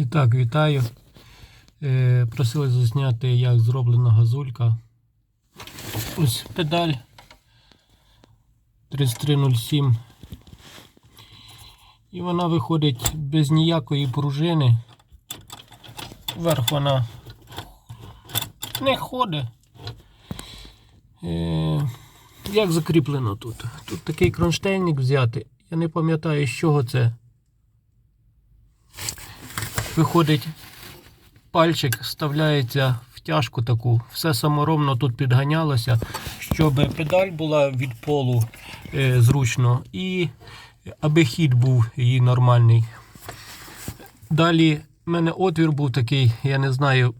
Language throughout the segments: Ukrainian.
І так, вітаю. Е, просили засняти, як зроблена газулька. Ось педаль 3307. І вона виходить без ніякої пружини. Вверх вона не ходить. Е, як закріплено тут? Тут такий кронштейник взяти. Я не пам'ятаю, з чого це. Виходить, пальчик вставляється в тяжку таку, все саморобно тут підганялося, щоб педаль була від полу е, зручно і аби хід був її нормальний. Далі в мене отвір був такий, я не знаю,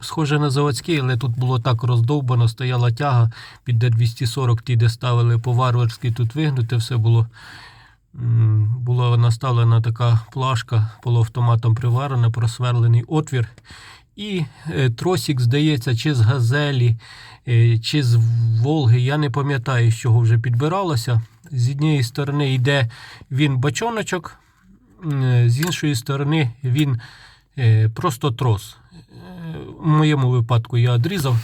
схоже на заводський, але тут було так роздовбано, стояла тяга під D240, ті, де ставили по-варварськи, тут вигнуте все було. Була наставлена така плашка полуавтоматом приварена, просверлений отвір. І е, тросик, здається, чи з газелі, е, чи з Волги. Я не пам'ятаю, з чого вже підбиралося. З однієї сторони йде він бачоночок, з іншої сторони він е, просто трос. Е, В моєму випадку я відрізав.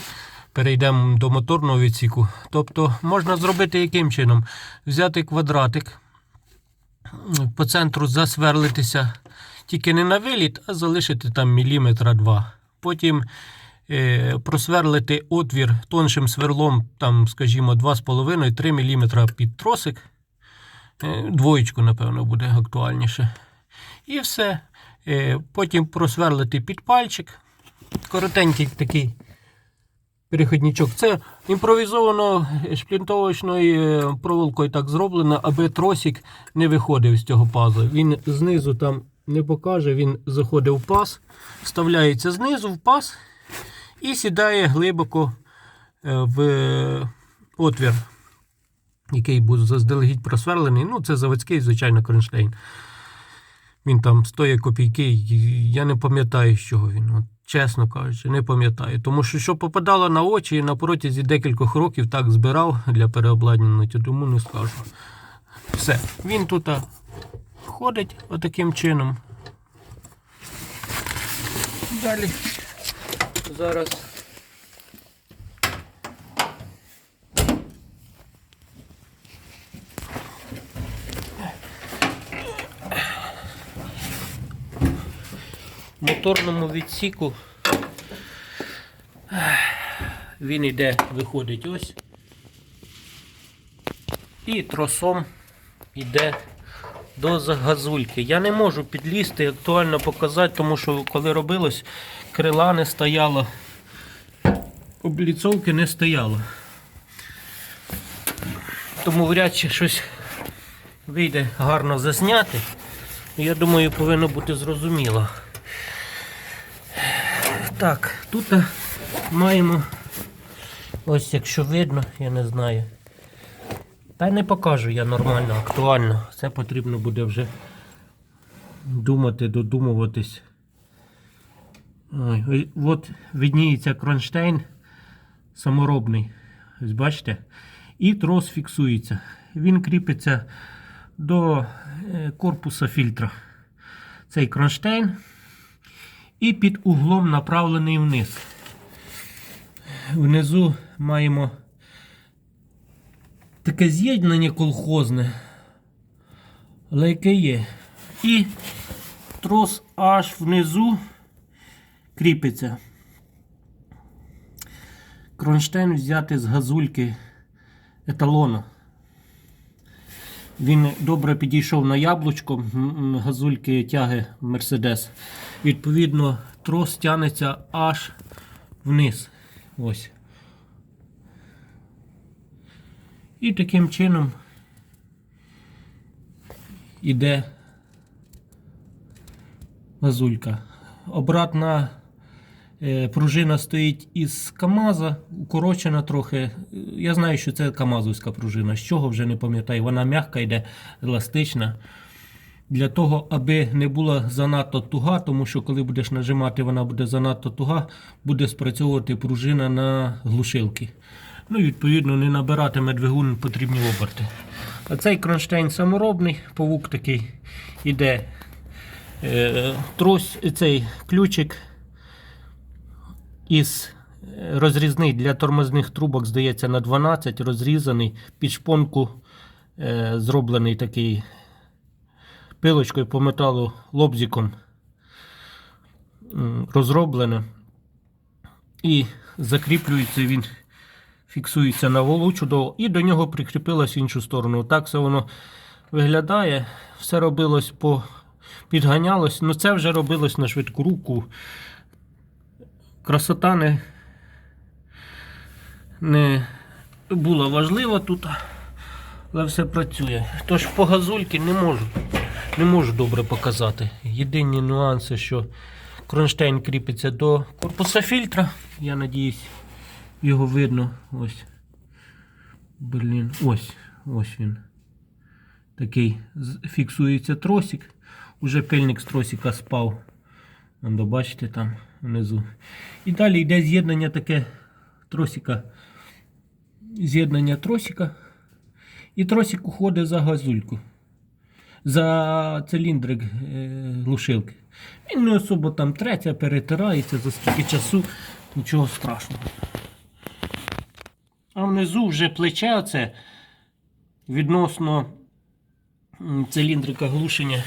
Перейдемо до моторного відсіку. Тобто можна зробити яким чином? Взяти квадратик, по центру засверлитися тільки не на виліт, а залишити там міліметра два. Потім е, просверлити отвір тоншим сверлом, там, скажімо, 2,5-3 мм під тросик. Е, двоєчку, напевно, буде актуальніше. І все. Е, потім просверлити під пальчик. Коротенький такий переходничок. Це імпровізовано шплінтовочною е, проволокою так зроблено, аби тросик не виходив з цього пазу. Він знизу там не покаже, він заходить в паз, вставляється знизу в паз і сідає глибоко е, в отвір, який був заздалегідь просверлений. Ну, це заводський, звичайно, кронштейн. Він там стоїть копійки, я не пам'ятаю, з чого він. От, чесно кажучи, не пам'ятаю. Тому що що попадало на очі, на протязі декількох років так збирав для переобладнання, тому не скажу. Все. Він тут ходить отаким чином. Далі. Зараз. Моторному відсіку він іде, виходить ось. І тросом іде до газульки. Я не можу підлізти, актуально показати, тому що коли робилось, крила не стояло, обліцовки не стояло. Тому вряд чи щось вийде гарно засняти. Я думаю, повинно бути зрозуміло. Так, тут маємо, ось якщо видно, я не знаю. Та й не покажу я нормально, актуально. Це потрібно буде вже думати, додумуватись. От видніється кронштейн саморобний. Ось бачите? І трос фіксується. Він кріпиться до е, корпуса фільтра. Цей кронштейн і під углом направлений вниз. Внизу маємо таке з'єднання колхозне, але яке є. І трос аж внизу кріпиться. Кронштейн взяти з газульки еталона. Він добре підійшов на яблучко газульки тяги Mercedes. Відповідно, трос тягнеться аж вниз. Ось. І таким чином іде газулька. Обратна е, пружина стоїть із КАМАЗа, укорочена трохи. Я знаю, що це КАМАЗовська пружина. З чого вже не пам'ятаю. Вона м'яка йде, еластична. Для того, аби не була занадто туга, тому що коли будеш нажимати, вона буде занадто туга, буде спрацьовувати пружина на глушилки. Ну і відповідно не набиратиме двигун потрібні оберти. А цей кронштейн саморобний, павук такий іде Е, Трос, цей ключик із е, розрізний для тормозних трубок, здається, на 12, розрізаний, під шпонку е, зроблений такий пилочкою по металу лобзиком розроблене. І закріплюється він, фіксується на волу чудово, і до нього прикріпилось в іншу сторону. Так все воно виглядає. Все робилось по. Підганялось, ну це вже робилось на швидку руку. Красота не, не була важлива тут, але все працює. Тож по газульки не можу, не можу добре показати. Єдині нюанси, що кронштейн кріпиться до корпуса фільтра. Я надіюсь, його видно. Ось. Блін, ось, ось він. Такий фіксується тросик. Уже пильник з тросика спав. Вон, бачите там внизу. І далі йде з'єднання таке тросика. З'єднання тросика. І тросик уходить за газульку. За циліндрик е, глушилки. Він не особо там треться, перетирається за скільки часу, нічого страшного. А внизу вже плече оце відносно циліндрика глушення.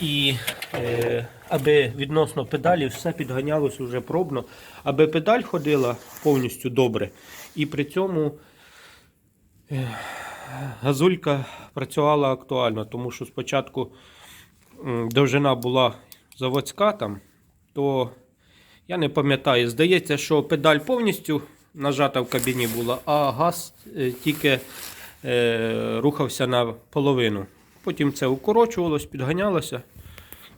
І е, аби відносно педалі все підганялося вже пробно, аби педаль ходила повністю добре. І при цьому е, газулька працювала актуально, тому що спочатку довжина була заводська там, то я не пам'ятаю, здається, що педаль повністю нажата в кабіні була, а газ е, тільки е, рухався на половину. Потім це укорочувалось, підганялося.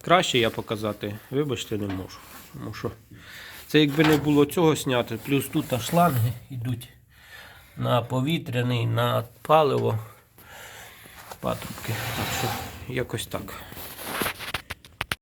Краще я показати, вибачте, не можу. Тому що це якби не було цього зняти, плюс тут шланги йдуть на повітряний, на паливо, патрубки. Так що якось так.